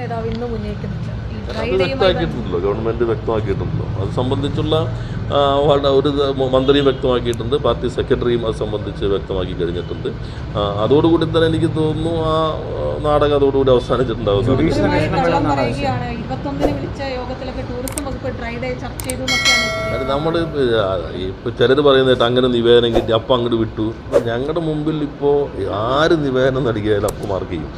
നേതാവ് ഇന്നും വ്യക്തമാക്കിയിട്ടുണ്ടല്ലോ. ഗവൺമെന്റ് വ്യക്തമാക്കിയിട്ടുണ്ടല്ലോ. അത് സംബന്ധിച്ചുള്ള ഒരു മന്ത്രി വ്യക്തമാക്കിയിട്ടുണ്ട്. പാർട്ടി സെക്രട്ടറിയും അത് സംബന്ധിച്ച് വ്യക്തമാക്കി കഴിഞ്ഞിട്ടുണ്ട്. അതോടുകൂടി തന്നെ എനിക്ക് തോന്നുന്നു ആ നാടകം അതോടുകൂടി അവസാനിച്ചിട്ടുണ്ടാവും. നമ്മൾ ഇപ്പോൾ ചിലർ പറയുന്നതായിട്ട് അങ്ങനെ നിവേദനം കിട്ടി അപ്പം അങ്ങോട്ട് വിട്ടു. ഞങ്ങളുടെ മുമ്പിൽ ഇപ്പോ ആര് നിവേദനം നൽകിയാലും അപ്പം മാർക്ക് ചെയ്യും.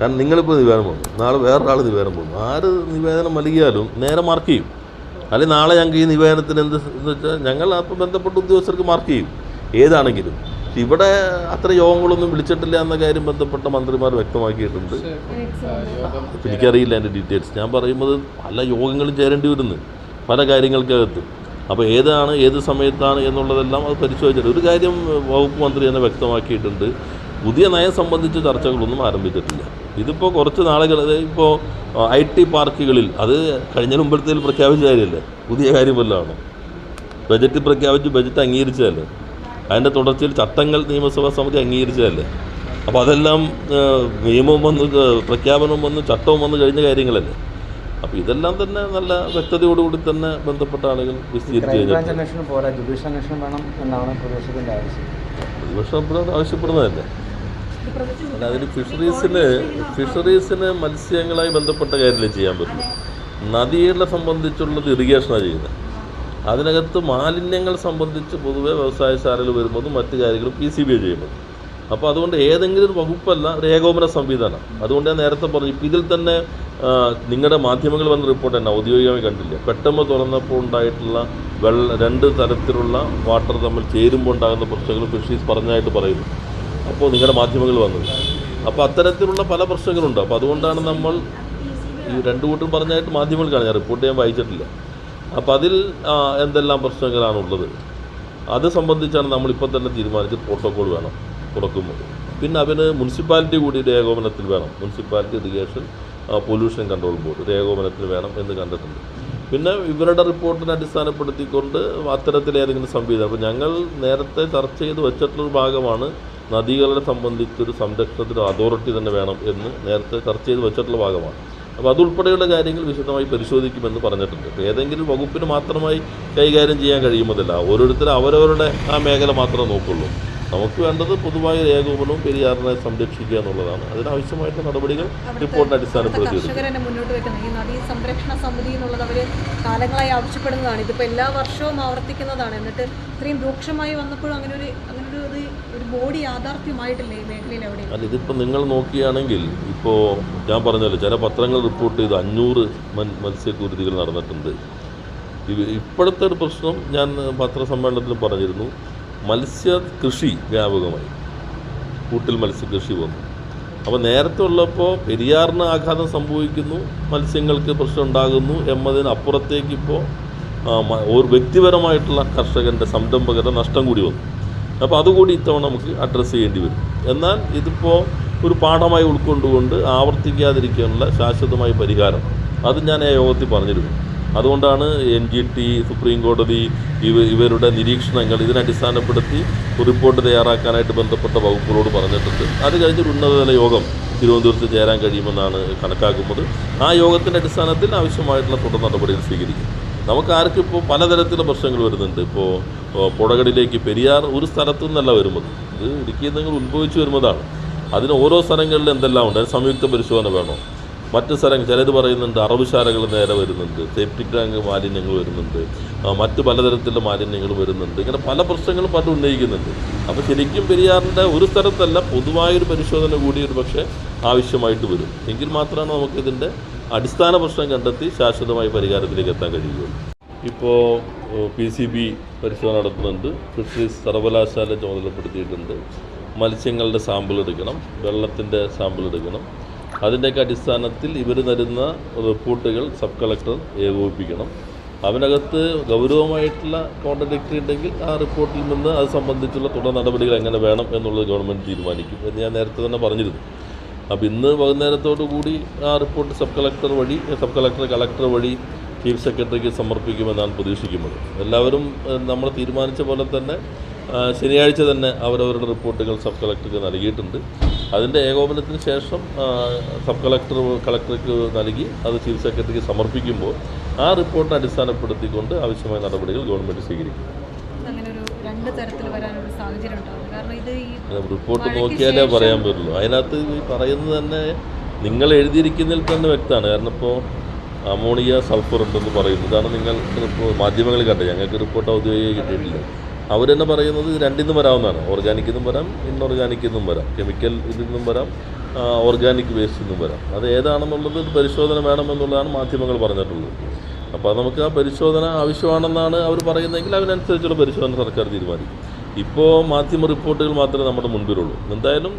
കാരണം നിങ്ങളിപ്പോൾ നിവേദനം വന്നു. നാളെ വേറൊരാൾ നിവേദനം പോകുന്നു ആര് നിവേദനം നൽകിയാലും നേരെ മാർക്ക് ചെയ്യും. അല്ലെങ്കിൽ നാളെ ഞങ്ങൾക്ക് ഈ നിവേദനത്തിന് എന്ത് എന്ന് വെച്ചാൽ ഞങ്ങൾ അപ്പം ബന്ധപ്പെട്ട ഉദ്യോഗസ്ഥർക്ക് മാർക്ക് ചെയ്യും. ഏതാണെങ്കിലും. ഇവിടെ അത്ര യോഗങ്ങളൊന്നും വിളിച്ചിട്ടില്ല എന്ന കാര്യം ബന്ധപ്പെട്ട മന്ത്രിമാർ വ്യക്തമാക്കിയിട്ടുണ്ട്. എനിക്കറിയില്ല എന്റെ ഡീറ്റെയിൽസ് ഞാൻ പറയുന്നത് പല യോഗങ്ങളും ചേരേണ്ടി വരുന്നു. പല കാര്യങ്ങൾക്കകത്ത്. അപ്പോൾ ഏതാണ് ഏത് സമയത്താണ് എന്നുള്ളതെല്ലാം അത് പരിശോധിച്ചിട്ട് ഒരു കാര്യം വകുപ്പ് മന്ത്രി തന്നെ വ്യക്തമാക്കിയിട്ടുണ്ട്. പുതിയ നയം സംബന്ധിച്ച് ചർച്ചകളൊന്നും ആരംഭിച്ചിട്ടില്ല. ഇതിപ്പോൾ കുറച്ച് നാളുകൾ ഇപ്പോൾ ഐ ടി പാർക്കുകളിൽ അത് കഴിഞ്ഞ മുമ്പത്തേൽ പ്രഖ്യാപിച്ച കാര്യമല്ലേ? പുതിയ കാര്യം വല്ലതാണ്? ബജറ്റ് പ്രഖ്യാപിച്ച് ബജറ്റ് അംഗീകരിച്ചതല്ലേ? അതിന്റെ തുടർച്ചയിൽ ചട്ടങ്ങൾ നിയമസഭാ സമിതി അംഗീകരിച്ചതല്ലേ? അപ്പോൾ അതെല്ലാം നിയമവും വന്ന് പ്രഖ്യാപനവും വന്ന് ചട്ടവും വന്ന് കഴിഞ്ഞ കാര്യങ്ങളല്ലേ? അപ്പോൾ ഇതെല്ലാം തന്നെ നല്ല വ്യക്തതയോടുകൂടി തന്നെ ബന്ധപ്പെട്ട ആളുകൾ വിശദീകരിച്ചു പ്രതിപക്ഷം ആവശ്യപ്പെടുന്നതല്ലേ? അല്ല അതിന് ഫിഷറീസിന് ഫിഷറീസിന് മത്സ്യങ്ങളായി ബന്ധപ്പെട്ട കാര്യമല്ലേ ചെയ്യാൻ പറ്റും? നദികളെ സംബന്ധിച്ചുള്ളത് ഇറിഗേഷനാണ് ചെയ്യുന്നത്. അതിനകത്ത് മാലിന്യങ്ങൾ സംബന്ധിച്ച് പൊതുവേ വ്യവസായശാലകൾ വരുമ്പോഴും മറ്റു കാര്യങ്ങളും പി സി ബി ചെയ്യുമ്പോൾ അപ്പോൾ അതുകൊണ്ട് ഏതെങ്കിലും ഒരു വകുപ്പല്ല ഏകോപന സംവിധാനം. അതുകൊണ്ട് ഞാൻ നേരത്തെ പറഞ്ഞു ഇപ്പം ഇതിൽ തന്നെ നിങ്ങളുടെ മാധ്യമങ്ങൾ വന്ന റിപ്പോർട്ട് തന്നെ ഔദ്യോഗികമായി കണ്ടില്ല. പെട്ടെന്ന് തുറന്നപ്പോൾ ഉണ്ടായിട്ടുള്ള വെള്ള രണ്ട് തരത്തിലുള്ള വാട്ടർ തമ്മിൽ ചേരുമ്പോൾ ഉണ്ടാകുന്ന പ്രശ്നങ്ങൾ ഫിഷീസ് പറഞ്ഞായിട്ട് പറയുന്നു. അപ്പോൾ നിങ്ങളുടെ മാധ്യമങ്ങൾ വന്നത്. അപ്പോൾ അത്തരത്തിലുള്ള പല പ്രശ്നങ്ങളുണ്ട്. അപ്പോൾ അതുകൊണ്ടാണ് നമ്മൾ ഈ രണ്ടു കൂട്ടും പറഞ്ഞായിട്ട് മാധ്യമങ്ങൾക്കാണ് ഞാൻ റിപ്പോർട്ട് ചെയ്യാൻ വായിച്ചിട്ടില്ല. അപ്പോൾ അതിൽ എന്തെല്ലാം പ്രശ്നങ്ങളാണുള്ളത്? അത് സംബന്ധിച്ചാണ് നമ്മളിപ്പോൾ തന്നെ തീരുമാനിച്ച് പ്രോട്ടോകോൾ വേണം തുറക്കുമ്പോൾ പിന്നെ അവന് മുനിസിപ്പാലിറ്റി കൂടി ഒരു ഏകോപനത്തിൽ വേണം. Municipality irrigation pollution control board ഒരു ഏകോപനത്തിൽ വേണം എന്ന് കണ്ടിട്ടുണ്ട്. പിന്നെ ഇവരുടെ റിപ്പോർട്ടിനെ അടിസ്ഥാനപ്പെടുത്തിക്കൊണ്ട് അത്തരത്തിലേതെങ്കിലും സംവിധാനം. അപ്പോൾ ഞങ്ങൾ നേരത്തെ ചർച്ച ചെയ്ത് വെച്ചിട്ടുള്ളൊരു ഭാഗമാണ് നദികളെ സംബന്ധിച്ചൊരു സംരക്ഷണത്തിന് അതോറിറ്റി തന്നെ വേണം എന്ന് നേരത്തെ ചർച്ച ചെയ്ത് വെച്ചിട്ടുള്ള ഭാഗമാണ്. അപ്പോൾ അതുൾപ്പെടെയുള്ള കാര്യങ്ങൾ വിശദമായി പരിശോധിക്കുമെന്ന് പറഞ്ഞിട്ടുണ്ട്. അപ്പോൾ ഏതെങ്കിലും വകുപ്പിന് മാത്രമായി കൈകാര്യം ചെയ്യാൻ കഴിയുമതല്ല ഓരോരുത്തരും അവരവരുടെ ആ മേഖല മാത്രമേ നോക്കുള്ളൂ. നമുക്ക് വേണ്ടത് പൊതുവായ ഏകോപനവും പെരിയാറിനെ സംരക്ഷിക്കുക എന്നുള്ളതാണ്. അതിനാവശ്യമായിട്ടുള്ള നടപടികൾ റിപ്പോർട്ടിനെ അടിസ്ഥാനപ്പെടുത്തി മുന്നോട്ട് വെക്കുന്നത് ഈ നദീ സംരക്ഷണ സമിതി എന്നുള്ളത് അവർ കാലങ്ങളായി ആവശ്യപ്പെടുന്നതാണ്. ഇതിപ്പോൾ എല്ലാ വർഷവും ആവർത്തിക്കുന്നതാണ്. എന്നിട്ട് ഇത്രയും രൂക്ഷമായി വന്നപ്പോഴും അങ്ങനെ ഒരു ഒരു ബോഡി യാഥാർത്ഥ്യമായിട്ടില്ല ഈ മേഖലയിൽ എവിടെയും. അല്ല ഇതിപ്പോൾ നിങ്ങൾ നോക്കുകയാണെങ്കിൽ ഇപ്പോൾ ഞാൻ പറഞ്ഞല്ലോ ചില പത്രങ്ങൾ റിപ്പോർട്ട് ചെയ്ത് അഞ്ഞൂറ് മത്സ്യക്കുരുതികൾ നടന്നിട്ടുണ്ട്. ഇപ്പോഴത്തെ ഒരു പ്രശ്നം ഞാൻ പത്രസമ്മേളനത്തിൽ പറഞ്ഞിരുന്നു. മത്സ്യ കൃഷി വ്യാപകമായി. കൂട്ടിൽ മത്സ്യകൃഷി വന്നു. അപ്പോൾ നേരത്തെ ഉള്ളപ്പോൾ പെരിയാറിന് ആഘാതം സംഭവിക്കുന്നു മത്സ്യങ്ങൾക്ക് പ്രശ്നം ഉണ്ടാകുന്നു എന്നതിനപ്പുറത്തേക്ക് ഇപ്പോൾ ഒരു വ്യക്തിപരമായിട്ടുള്ള കർഷകന്റെ സംരംഭകരുടെ നഷ്ടം കൂടി വന്നു. അപ്പോൾ അതുകൂടി ഇത്തവണ നമുക്ക് അഡ്രസ്സ് ചെയ്യേണ്ടി വരും. എന്നാൽ ഇതിപ്പോൾ ഒരു പാഠമായി ഉൾക്കൊണ്ടുകൊണ്ട് ആവർത്തിക്കാതിരിക്കാനുള്ള ശാശ്വതമായ പരിഹാരം അത് ഞാൻ ആ യോഗത്തിൽ പറഞ്ഞിരുന്നു. അതുകൊണ്ടാണ് എൻ ജി ടി സുപ്രീം കോടതി ഇവ ഇവരുടെ നിരീക്ഷണങ്ങൾ ഇതിനടിസ്ഥാനപ്പെടുത്തി റിപ്പോർട്ട് തയ്യാറാക്കാനായിട്ട് ബന്ധപ്പെട്ട വകുപ്പുകളോട് പറഞ്ഞിട്ടുണ്ട്. അത് കഴിഞ്ഞൊരു ഉന്നതതല യോഗം തിരുവനന്തപുരത്ത് ചേരാൻ കഴിയുമെന്നാണ് കണക്കാക്കുന്നത്. ആ യോഗത്തിന്റെ അടിസ്ഥാനത്തിൽ ആവശ്യമായിട്ടുള്ള തുടർ നടപടികൾ സ്വീകരിക്കും. നമുക്ക് ആർക്കും ഇപ്പോൾ പലതരത്തിലുള്ള പ്രശ്നങ്ങൾ വരുന്നുണ്ട്. ഇപ്പോൾ പുഴകളിലേക്ക് പെരിയാർ ഒരു സ്ഥലത്തു നിന്നല്ല വരുന്നത്. ഇത് ഇടുക്കിയിൽ നിങ്ങൾ ഉത്ഭവിച്ചു വരുന്നതാണ്. അതിന് ഓരോ സ്ഥലങ്ങളിൽ എന്തെല്ലാം ഉണ്ട്? അതിന് സംയുക്ത പരിശോധന വേണോ? മറ്റ് സ്ഥലങ്ങൾ ചിലത് പറയുന്നുണ്ട് അറവുശാലകൾ നേരെ വരുന്നുണ്ട് സെപ്റ്റിക് ടാങ്ക് മാലിന്യങ്ങൾ വരുന്നുണ്ട് മറ്റ് പലതരത്തിലുള്ള മാലിന്യങ്ങൾ വരുന്നുണ്ട്. ഇങ്ങനെ പല പ്രശ്നങ്ങളും പലരും ഉന്നയിക്കുന്നുണ്ട്. അപ്പോൾ ശരിക്കും പെരിയാറിന്റെ ഒരു സ്ഥലത്തല്ല പൊതുവായൊരു പരിശോധന കൂടി ഒരു പക്ഷേ ആവശ്യമായിട്ട് വരും. എങ്കിൽ മാത്രമാണ് നമുക്കിതിന്റെ അടിസ്ഥാന പ്രശ്നം കണ്ടെത്തി ശാശ്വതമായ പരിഹാരത്തിലേക്ക് എത്താൻ കഴിയുകയുള്ളൂ. ഇപ്പോൾ പി സി ബി പരിശോധന നടത്തുന്നുണ്ട്. ഫിഷറീസ് സർവകലാശാല ചുമതലപ്പെടുത്തിയിട്ടുണ്ട്. മത്സ്യങ്ങളുടെ സാമ്പിൾ എടുക്കണം. വെള്ളത്തിന്റെ സാമ്പിൾ എടുക്കണം. അതിന്റെയൊക്കെ അടിസ്ഥാനത്തിൽ ഇവർ തരുന്ന റിപ്പോർട്ടുകൾ സബ് കളക്ടർ ഏകോപിപ്പിക്കണം. അവനകത്ത് ഗൗരവമായിട്ടുള്ള കോൺട്രഡിക്ടറി ഉണ്ടെങ്കിൽ ആ റിപ്പോർട്ടിൽ നിന്ന് അത് സംബന്ധിച്ചുള്ള തുടർ നടപടികൾ എങ്ങനെ വേണം എന്നുള്ളത് ഗവൺമെന്റ് തീരുമാനിക്കും എന്ന് ഞാൻ നേരത്തെ തന്നെ പറഞ്ഞിരുന്നു. അപ്പോൾ ഇന്ന് വൈകുന്നേരത്തോടു കൂടി ആ റിപ്പോർട്ട് സബ് കളക്ടർ വഴി സബ് കളക്ടർ കളക്ടർ വഴി ചീഫ് സെക്രട്ടറിക്ക് സമർപ്പിക്കുമെന്നാണ് പ്രതീക്ഷിക്കുന്നത്. എല്ലാവരും നമ്മൾ തീരുമാനിച്ച പോലെ തന്നെ ശനിയാഴ്ച തന്നെ അവരവരുടെ റിപ്പോർട്ടുകൾ സബ് കളക്ടർക്ക് നൽകിയിട്ടുണ്ട്. അതിന്റെ ഏകോപനത്തിന് ശേഷം സബ് കളക്ടർ കളക്ടർക്ക് നൽകി അത് ചീഫ് സെക്രട്ടറിക്ക് സമർപ്പിക്കുമ്പോൾ ആ റിപ്പോർട്ടിനെ അടിസ്ഥാനപ്പെടുത്തിക്കൊണ്ട് ആവശ്യമായ നടപടികൾ ഗവൺമെന്റ് സ്വീകരിക്കും. റിപ്പോർട്ട് നോക്കിയാലേ പറയാൻ പറ്റുള്ളൂ. അതിനകത്ത് ഈ പറയുന്നത് തന്നെ നിങ്ങൾ എഴുതിയിരിക്കുന്നതിൽ തന്നെ വ്യക്തമാണ്. കാരണം ഇപ്പോൾ അമോണിയ സൾഫർ ഉണ്ടെന്ന് പറയുന്നു. ഇതാണ് നിങ്ങൾ മാധ്യമങ്ങളിൽ കണ്ടത്. ഞങ്ങൾക്ക് റിപ്പോർട്ട് ഔദ്യോഗിക കിട്ടിയിട്ടില്ല അവർ തന്നെ പറയുന്നത് രണ്ടിൽ നിന്നും വരാവുന്നതാണ്. ഓർഗാനിക് നിന്നും വരാം ഇൻഓർഗാനിക് നിന്നും വരാം. കെമിക്കൽ ഇതിൽ നിന്നും വരാം ഓർഗാനിക് വേസ്റ്റിൽ നിന്നും വരാം. അത് ഏതാണെന്നുള്ളത് പരിശോധന വേണമെന്നുള്ളതാണ് മാധ്യമങ്ങൾ പറഞ്ഞിട്ടുള്ളത്. അപ്പോൾ നമുക്ക് ആ പരിശോധന ആവശ്യമാണെന്നാണ് അവർ പറയുന്നതെങ്കിൽ അതിനനുസരിച്ചുള്ള പരിശോധന സർക്കാർ തീരുമാനിക്കും. ഇപ്പോൾ മാധ്യമ റിപ്പോർട്ടുകൾ മാത്രമേ നമ്മുടെ മുൻപിലുള്ളൂ. എന്തായാലും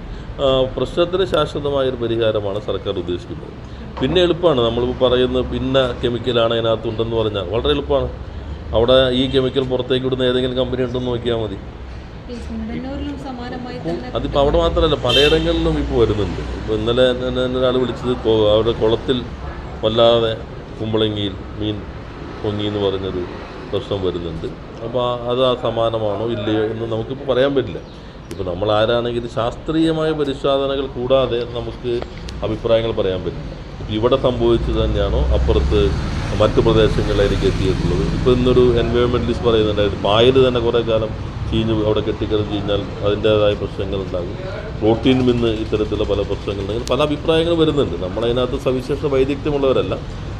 പ്രശ്നത്തിന് ശാശ്വതമായൊരു പരിഹാരമാണ് സർക്കാർ ഉദ്ദേശിക്കുന്നത്. പിന്നെ എളുപ്പമാണ് നമ്മളിപ്പോൾ പറയുന്ന പിന്നെ കെമിക്കലാണ് അതിനകത്തുണ്ടെന്ന് പറഞ്ഞാൽ വളരെ എളുപ്പമാണ് അവിടെ ഈ കെമിക്കൽ പുറത്തേക്ക് വിടുന്ന ഏതെങ്കിലും കമ്പനി ഉണ്ടെന്ന് നോക്കിയാൽ മതി. അതിപ്പോൾ അവിടെ മാത്രമല്ല പലയിടങ്ങളിലും ഇപ്പോൾ വരുന്നുണ്ട്. ഇപ്പോൾ ഇന്നലെ ഒരാൾ വിളിച്ചത് അവരുടെ അവിടെ കുളത്തിൽ വല്ലാതെ കുമ്പളങ്ങിയിൽ മീൻ പൊങ്ങി എന്ന് പറഞ്ഞൊരു പ്രശ്നം വരുന്നുണ്ട്. അപ്പോൾ അത് ആ സമാനമാണോ ഇല്ലയോ എന്ന് നമുക്കിപ്പോൾ പറയാൻ പറ്റില്ല. ഇപ്പോൾ നമ്മൾ ആരാണെങ്കിലും ശാസ്ത്രീയമായ പരിശോധനകൾ കൂടാതെ നമുക്ക് അഭിപ്രായങ്ങൾ പറയാൻ പറ്റില്ല. ഇവിടെ സംഭവിച്ചത് തന്നെയാണോ? അപ്പുറത്ത് മറ്റു പ്രദേശങ്ങളിലായിരിക്കും എത്തിയിട്ടുള്ളത്. ഇപ്പോൾ ഇന്നൊരു എൻവയോൺമെന്റലിസ്റ്റ് പറയുന്നുണ്ടായിരുന്നു പായൽ തന്നെ കുറേ കാലം ചീഞ്ഞ് അവിടെ കെട്ടിക്കിടന്ന് കഴിഞ്ഞാൽ അതിന്റേതായ പ്രശ്നങ്ങളുണ്ടാകും. പ്രോട്ടീനും ഇന്ന് ഇത്തരത്തിലുള്ള പല പ്രശ്നങ്ങളുണ്ടെങ്കിൽ പല അഭിപ്രായങ്ങൾ വരുന്നുണ്ട്. നമ്മളതിനകത്ത് സവിശേഷ വൈദഗ്ധ്യമുള്ളവരല്ല.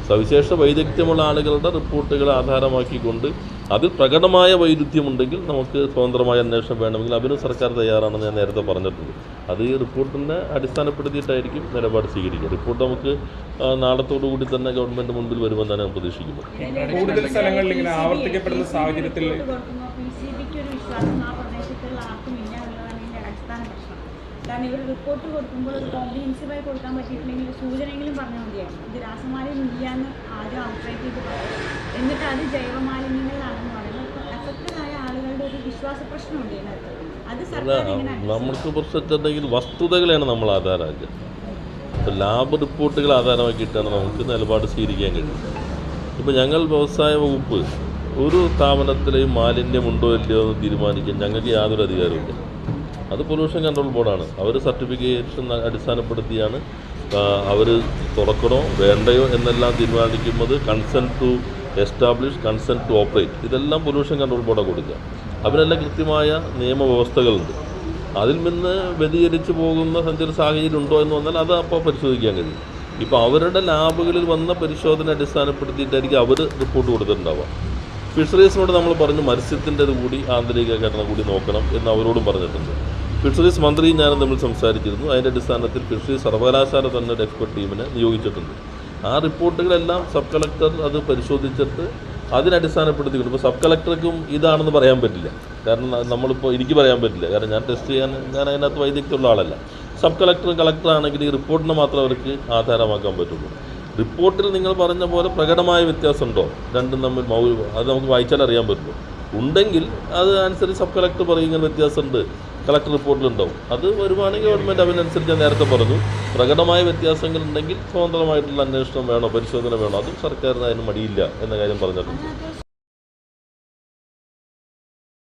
സവിശേഷ വൈദഗ്ധ്യമുള്ള ആളുകളുടെ റിപ്പോർട്ടുകൾ ആധാരമാക്കിക്കൊണ്ട് അതിൽ പ്രകടമായ വൈരുദ്ധ്യമുണ്ടെങ്കിൽ നമുക്ക് സ്വതന്ത്രമായ അന്വേഷണം വേണമെങ്കിൽ അതിനും സർക്കാർ തയ്യാറാണെന്ന് ഞാൻ നേരത്തെ പറഞ്ഞിട്ടുണ്ട്. അത് ഈ റിപ്പോർട്ടിനെ അടിസ്ഥാനപ്പെടുത്തിയിട്ടായിരിക്കും നിലപാട് സ്വീകരിക്കുക. റിപ്പോർട്ട് നമുക്ക് നാളത്തോടു കൂടി തന്നെ ഗവൺമെന്റ് മുൻപിൽ വരുമെന്നാണ് ഞാൻ പ്രതീക്ഷിക്കുന്നത്. കൂടുതൽ സ്ഥലങ്ങളിൽ ഇങ്ങനെ ആവർത്തിക്കപ്പെടുന്ന സാഹചര്യത്തിൽ പി സി ബിക്ക് ഒരു വിശ്വാസം ആ പ്രദേശത്തുള്ള ആർക്കും ഇല്ല എന്നുള്ളതാണ് ഇതിന്റെ അടിസ്ഥാന പ്രശ്നം കാരണം ഇവർ റിപ്പോർട്ട് കൊടുക്കുമ്പോൾ ഒരു കോംപ്രിഹെൻസീവായി കൊടുക്കാൻ പറ്റിയിട്ടില്ലെങ്കിൽ ഒരു സൂചനയെങ്കിലും പറഞ്ഞാൽ മതിയായിരുന്നു. ഇത് രാസമാലിന്യം ഇല്ല എന്ന് ആദ്യം ഔട്ട്റൈറ്റ് ചെയ്ത് പറയും എന്നിട്ട് അത് ജൈവമാലിന്യങ്ങളാണെന്ന് പറയുന്നത് അഫക്റ്റഡ് ആയ ആളുകളുടെ ഒരു വിശ്വാസ പ്രശ്നമുണ്ട് ഇതിനകത്ത്. അത് സർക്കാർ നമുക്ക് പ്രശ്നത്തിട്ടുണ്ടെങ്കിൽ വസ്തുതകളെയാണ് നമ്മൾ ആധാരമാക്കുക. ഇപ്പോൾ ലാബ് റിപ്പോർട്ടുകൾ ആധാരമാക്കിയിട്ടാണ് നമുക്ക് നിലപാട് സ്വീകരിക്കാൻ കഴിയുന്നത് ഇപ്പോൾ ഞങ്ങൾ വ്യവസായ വകുപ്പ് ഒരു സ്ഥാപനത്തിലെയും മാലിന്യമുണ്ടോ ഇല്ലയോ എന്ന് തീരുമാനിക്കാൻ ഞങ്ങൾക്ക് യാതൊരു അധികാരമില്ല അത് പൊല്യൂഷൻ കൺട്രോൾ ബോർഡാണ് അവർ സർട്ടിഫിക്കേഷൻ അടിസ്ഥാനപ്പെടുത്തിയാണ് അവർ തുറക്കണോ വേണ്ടയോ എന്നെല്ലാം തീരുമാനിക്കുന്നത് consent to establish consent to operate ഇതെല്ലാം പൊല്യൂഷൻ കൺട്രോൾ ബോർഡാണ് കൊടുക്കുക. അതിനെല്ലാം കൃത്യമായ നിയമവ്യവസ്ഥകളുണ്ട്. അതിൽ നിന്ന് വ്യതിചരിച്ച് പോകുന്ന സഞ്ചാര സാഹചര്യം ഉണ്ടോ എന്ന് വന്നാൽ അത് അപ്പോൾ പരിശോധിക്കാൻ കഴിയും. ഇപ്പോൾ അവരുടെ ലാബുകളിൽ വന്ന പരിശോധന അടിസ്ഥാനപ്പെടുത്തിയിട്ടായിരിക്കും അവർ റിപ്പോർട്ട് കൊടുത്തിട്ടുണ്ടാവുക. ഫിഷറീസിനോട് നമ്മൾ പറഞ്ഞു മത്സ്യത്തിന്റെ കൂടി ആന്തരിക ഘടന കൂടി നോക്കണം എന്ന് അവരോടും പറഞ്ഞിട്ടുണ്ട്. ഫിഷറീസ് മന്ത്രിയും ഞാനും തമ്മിൽ സംസാരിച്ചിരുന്നു. അതിന്റെ അടിസ്ഥാനത്തിൽ ഫിഷറീസ് സർവകലാശാല തന്നെ ഒരു എക്സ്പെർട്ട് ടീമിനെ നിയോഗിച്ചിട്ടുണ്ട്. ആ റിപ്പോർട്ടുകളെല്ലാം സബ് കളക്ടർ അത് പരിശോധിച്ചിട്ട് അതിനടിസ്ഥാനപ്പെടുത്തിക്കൊണ്ട് ഇപ്പോൾ സബ് കളക്ടർക്കും ഇതാണെന്ന് പറയാൻ പറ്റില്ല. കാരണം നമ്മളിപ്പോൾ എനിക്ക് പറയാൻ പറ്റില്ല. കാരണം ഞാൻ ടെസ്റ്റ് ചെയ്യാൻ ഞാൻ അതിനകത്ത് വൈദഗ്ധ്യമുള്ള ആളല്ല. സബ് കളക്ടറും കളക്ടറാണെങ്കിൽ ഈ റിപ്പോർട്ടിനെ മാത്രം അവർക്ക് ആധാരമാക്കാൻ പറ്റുള്ളൂ. റിപ്പോർട്ടിൽ നിങ്ങൾ പറഞ്ഞ പോലെ പ്രകടമായ വ്യത്യാസമുണ്ടോ? രണ്ടും തമ്മിൽ മൗ അത് നമുക്ക് വായിച്ചാൽ അറിയാൻ പറ്റുള്ളൂ. ഉണ്ടെങ്കിൽ അത് അനുസരിച്ച് സബ് കളക്ടർ പറയും ഇങ്ങനെ വ്യത്യാസമുണ്ട്. കളക്ടർ റിപ്പോർട്ടിലുണ്ടാവും അത് വരുവാണെങ്കിൽ ഗവൺമെന്റ് അതിനനുസരിച്ച് ഞാൻ നേരത്തെ പറഞ്ഞു. പ്രകടമായ വ്യത്യാസങ്ങൾ ഉണ്ടെങ്കിൽ സ്വതന്ത്രമായിട്ടുള്ള അന്വേഷണം വേണോ പരിശോധന വേണോ? അതും സർക്കാരിന് അതിന് മടിയില്ല എന്ന കാര്യം പറഞ്ഞിട്ടുണ്ട്.